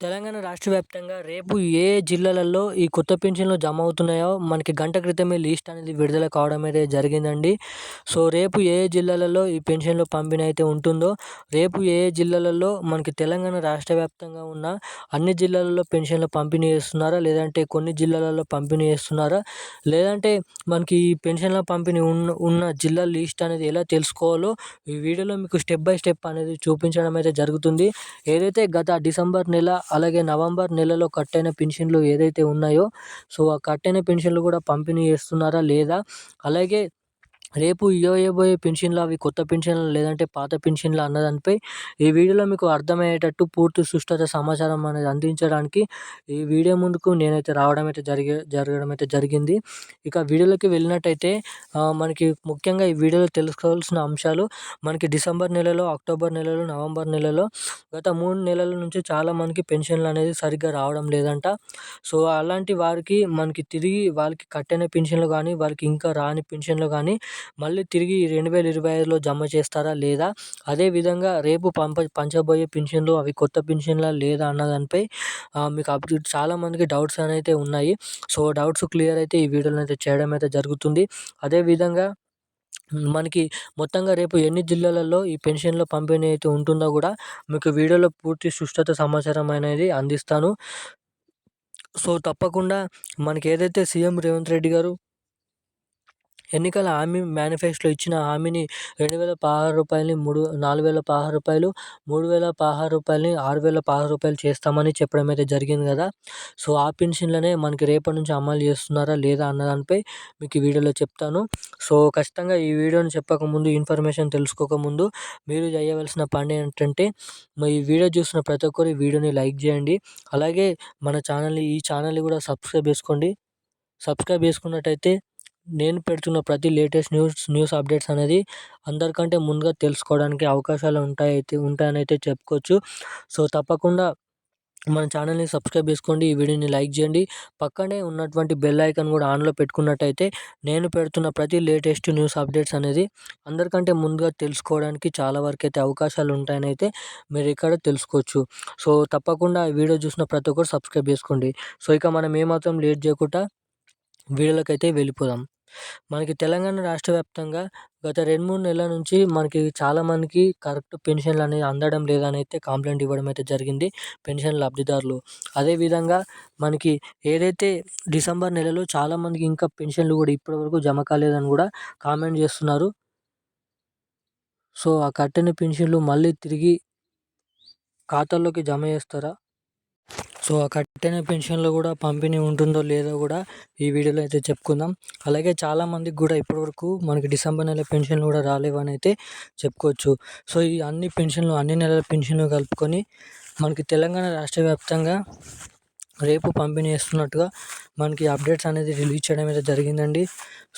తెలంగాణ రాష్ట్ర వ్యాప్తంగా రేపు ఏ జిల్లాలలో ఈ కొత్త పింఛన్లు జమ అవుతున్నాయో మనకి గంట క్రితమే లిస్ట్ అనేది విడుదల కావడం అయితే జరిగిందండి. సో రేపు ఏ జిల్లాలలో ఈ పెన్షన్లు పంపిణీ అయితే ఉంటుందో రేపు ఏ జిల్లాలలో మనకి తెలంగాణ రాష్ట్ర వ్యాప్తంగా ఉన్న అన్ని జిల్లాలలో పెన్షన్లు పంపిణీ చేస్తున్నారా లేదంటే కొన్ని జిల్లాలలో పంపిణీ చేస్తున్నారా లేదంటే మనకి ఈ పెన్షన్ల పంపిణీ ఉన్న ఉన్న జిల్లా లిస్ట్ అనేది ఎలా తెలుసుకోవాలో ఈ వీడియోలో మీకు స్టెప్ బై స్టెప్ అనేది చూపించడం అయితే జరుగుతుంది. ఏదైతే గత డిసెంబర్ నెల అలాగే నవంబర్ నెలలో కట్ అయిన పెన్షన్లు ఏదైతే ఉన్నాయో సో ఆ కట్ అయిన పెన్షన్లు కూడా పంపిణీ చేస్తున్నారా లేదా? అలాగే రేపు ఇవ్వబోయే పెన్షన్లు అవి కొత్త పెన్షన్లు లేదంటే పాత పెన్షన్లు అన్నదానిపై ఈ వీడియోలో మీకు అర్థమయ్యేటట్టు పూర్తి సుష్టత సమాచారం అనేది అందించడానికి ఈ వీడియో ముందుకు నేనైతే రావడం అయితే జరిగే జరగడం అయితే జరిగింది. ఇక వీడియోలోకి వెళ్ళినట్టయితే మనకి ముఖ్యంగా ఈ వీడియోలో తెలుసుకోవాల్సిన అంశాలు మనకి డిసెంబర్ నెలలో అక్టోబర్ నెలలో నవంబర్ నెలలో గత మూడు నెలల నుంచి చాలా మనకి పెన్షన్లు అనేది సరిగ్గా రావడం లేదంట. సో అలాంటి వారికి మనకి తిరిగి వాళ్ళకి కట్టిన పెన్షన్లు కానీ వాళ్ళకి ఇంకా రాని పెన్షన్లు కానీ మళ్ళీ తిరిగి రెండు వేల ఇరవై ఐదులో జమ చేస్తారా లేదా? అదేవిధంగా రేపు పంప పంచబోయే పెన్షన్లు అవి కొత్త పెన్షన్లా లేదా అన్న దానిపై మీకు అప్డేట్ చాలామందికి డౌట్స్ అయితే ఉన్నాయి. సో డౌట్స్ క్లియర్ అయితే ఈ వీడియోలో అయితే చేయడం అయితే జరుగుతుంది. అదేవిధంగా మనకి మొత్తంగా రేపు ఎన్ని జిల్లాలలో ఈ పెన్షన్ల పంపిణీ అయితే ఉంటుందో కూడా మీకు వీడియోలో పూర్తి సుష్టత సమాచారం అనేది అందిస్తాను. సో తప్పకుండా మనకి ఏదైతే సీఎం రేవంత్ రెడ్డి గారు ఎన్నికల హామీ మేనిఫెస్టోలో ఇచ్చిన హామీని రెండు వేల పదహారు రూపాయలని మూడు నాలుగు వేల పదహారు రూపాయలు మూడు వేల పదహారు రూపాయలని ఆరు వేల పదహారు రూపాయలు చేస్తామని చెప్పడం అయితే జరిగింది కదా. సో ఆ పెన్షన్లనే మనకి రేపటి నుంచి అమలు చేస్తున్నారా లేదా అన్న దానిపై మీకు ఈ వీడియోలో చెప్తాను. సో ఖచ్చితంగా ఈ వీడియోని చెప్పకముందు ఇన్ఫర్మేషన్ తెలుసుకోకముందు మీరు చేయవలసిన పని ఏంటంటే ఈ వీడియో చూసిన ప్రతి ఒక్కరు ఈ వీడియోని లైక్ చేయండి. అలాగే మన ఛానల్ని ఈ ఛానల్ని కూడా సబ్స్క్రైబ్ చేసుకోండి. సబ్స్క్రైబ్ చేసుకున్నట్టయితే నేను పెడుతున్న ప్రతి లేటెస్ట్ న్యూస్ న్యూస్ అప్డేట్స్ అనేది అందరికంటే ముందుగా తెలుసుకోవడానికి అవకాశాలు ఉంటాయి అయితే ఉంటాయని అయితే చెప్పుకోవచ్చు. సో తప్పకుండా మన ఛానల్ని సబ్స్క్రైబ్ చేసుకోండి ఈ వీడియోని లైక్ చేయండి. పక్కనే ఉన్నటువంటి బెల్ ఐకాన్ కూడా ఆన్లో పెట్టుకున్నట్టయితే నేను పెడుతున్న ప్రతి లేటెస్ట్ న్యూస్ అప్డేట్స్ అనేది అందరికంటే ముందుగా తెలుసుకోవడానికి చాలా వరకు అయితే అవకాశాలు ఉంటాయని అయితే మీరు ఇక్కడ తెలుసుకోవచ్చు. సో తప్పకుండా ఈ వీడియో చూసిన ప్రతి ఒక్కరు సబ్స్క్రైబ్ చేసుకోండి. సో ఇక మనం ఏమాత్రం లేట్ చేయకుండా వీడియోలోకి అయితే వెళ్ళిపోదాం. మనకి తెలంగాణ రాష్ట్ర వ్యాప్తంగా గత రెండు మూడు నెలల నుంచి మనకి చాలామందికి కరెక్ట్ పెన్షన్లు అనేది అందడం లేదని అయితే కంప్లైంట్ ఇవ్వడం అయితే జరిగింది పెన్షన్ లబ్ధిదారులు. అదేవిధంగా మనకి ఏదైతే డిసెంబర్ నెలలో చాలామందికి ఇంకా పెన్షన్లు కూడా ఇప్పటివరకు జమ కాలేదని కూడా కామెంట్ చేస్తున్నారు. సో ఆ కట్టిన పెన్షన్లు మళ్ళీ తిరిగి ఖాతాల్లోకి జమ చేస్తారా? సో ఆ కట్టిన పెన్షన్లో కూడా పంపిణీ ఉంటుందో లేదో కూడా ఈ వీడియోలో అయితే చెప్పుకుందాం. అలాగే చాలామందికి కూడా ఇప్పటివరకు మనకి డిసెంబర్ నెల పెన్షన్లు కూడా రాలేవని అయితే చెప్పుకోవచ్చు. సో ఈ అన్ని పెన్షన్లు అన్ని నెలల పెన్షన్లు కలుపుకొని మనకి తెలంగాణ రాష్ట్ర వ్యాప్తంగా రేపు పంపిణీ చేస్తున్నట్టుగా మనకి అప్డేట్స్ అనేది రిలీజ్ చేయడం అయితే జరిగిందండి.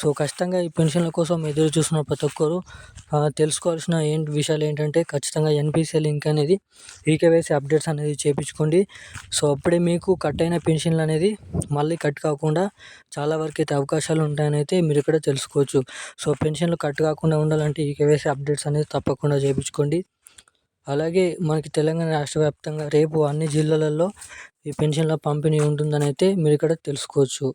సో ఖచ్చితంగా ఈ పెన్షన్ల కోసం ఎదురు చూస్తున్న ప్రతి ఒక్కరు తెలుసుకోవాల్సిన ఏంటి విషయాలు ఏంటంటే ఖచ్చితంగా ఎన్పిసిఎల్ లింక్ అనేది ఈకేవైసీ అప్డేట్స్ అనేది చేయించుకోండి సో అప్పుడే మీకు కట్ అయిన పెన్షన్లు అనేది మళ్ళీ కట్ కాకుండా చాలా వరకు అయితే అవకాశాలు ఉంటాయని అయితే మీరు ఇక్కడ తెలుసుకోవచ్చు. సో పెన్షన్లు కట్ కాకుండా ఉండాలంటే ఈకేవైసీ అప్డేట్స్ అనేది తప్పకుండా చేయించుకోండి అలాగే మనకి తెలంగాణ రాష్ట్ర వ్యాప్తంగా రేపు అన్ని జిల్లాలలో ఈ పెన్షన్ల పంపిణీ ఉంటుందని అయితే మీరు ఇక్కడ తెలుసుకోవచ్చు.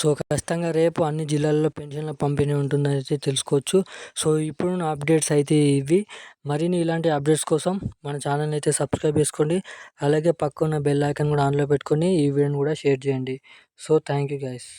సో ఖచ్చితంగా రేపు అన్ని జిల్లాల్లో పెన్షన్ల పంపిణీ ఉంటుందని అయితే తెలుసుకోవచ్చు. సో ఇప్పుడున్న అప్డేట్స్ అయితే ఇవి. మరిన్ని ఇలాంటి అప్డేట్స్ కోసం మన ఛానల్ అయితే సబ్స్క్రైబ్ చేసుకోండి. అలాగే పక్కన బెల్ ఐకాన్ కూడా ఆన్లో పెట్టుకొని ఈ వీడియోని కూడా షేర్ చేయండి. So thank you guys.